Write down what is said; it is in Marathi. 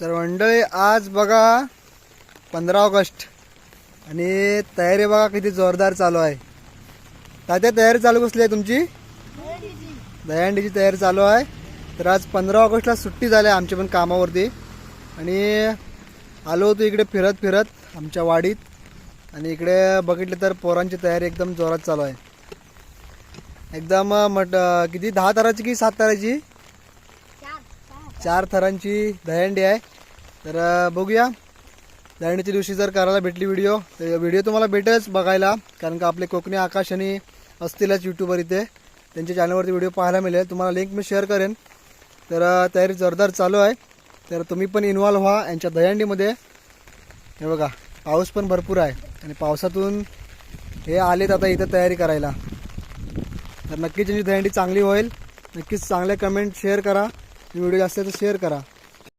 तर मंडळी आज बघा पंधरा ऑगस्ट आणि तयारी बघा किती जोरदार चालू आहे. तात्या तयारी चालू कसली आहे तुमची? दहीहंडीची तयारी चालू आहे. तर आज पंधरा ऑगस्टला सुट्टी झाली आहे आमच्या पण कामावरती. आणि आलो होतो इकडे फिरत फिरत आमच्या वाडीत. आणि इकडे बघितलं तर पोरांची तयारी एकदम जोरात चालू आहे. एकदम मट किती? दहा ताराची की सात ताराची? चार थरांची दहीहंडी आहे. तर बघूया. दहीहंडीच्या दिवशी जर करायला भेटली व्हिडिओ तर व्हिडिओ तुम्हाला भेटेलच बघायला. कारण का आपले कोकणी आकाश आणि असतीलच यूट्यूबर इथे. त्यांच्या चॅनलवरती व्हिडिओ पाहायला मिळेल. तुम्हाला लिंक मी शेअर करेन. तर तयारी जोरदार चालू आहे. तर तुम्ही पण इन्व्हॉल्व व्हा यांच्या दहीहंडीमध्ये हे बघा पाऊस पण भरपूर आहे. आणि पावसातून हे आलेत आता इथं तयारी करायला. तर नक्कीच त्यांची दहीहंडी चांगली होईल. नक्कीच चांगले कमेंट शेअर करा. व्हिडिओ जास्त तर शेअर करा.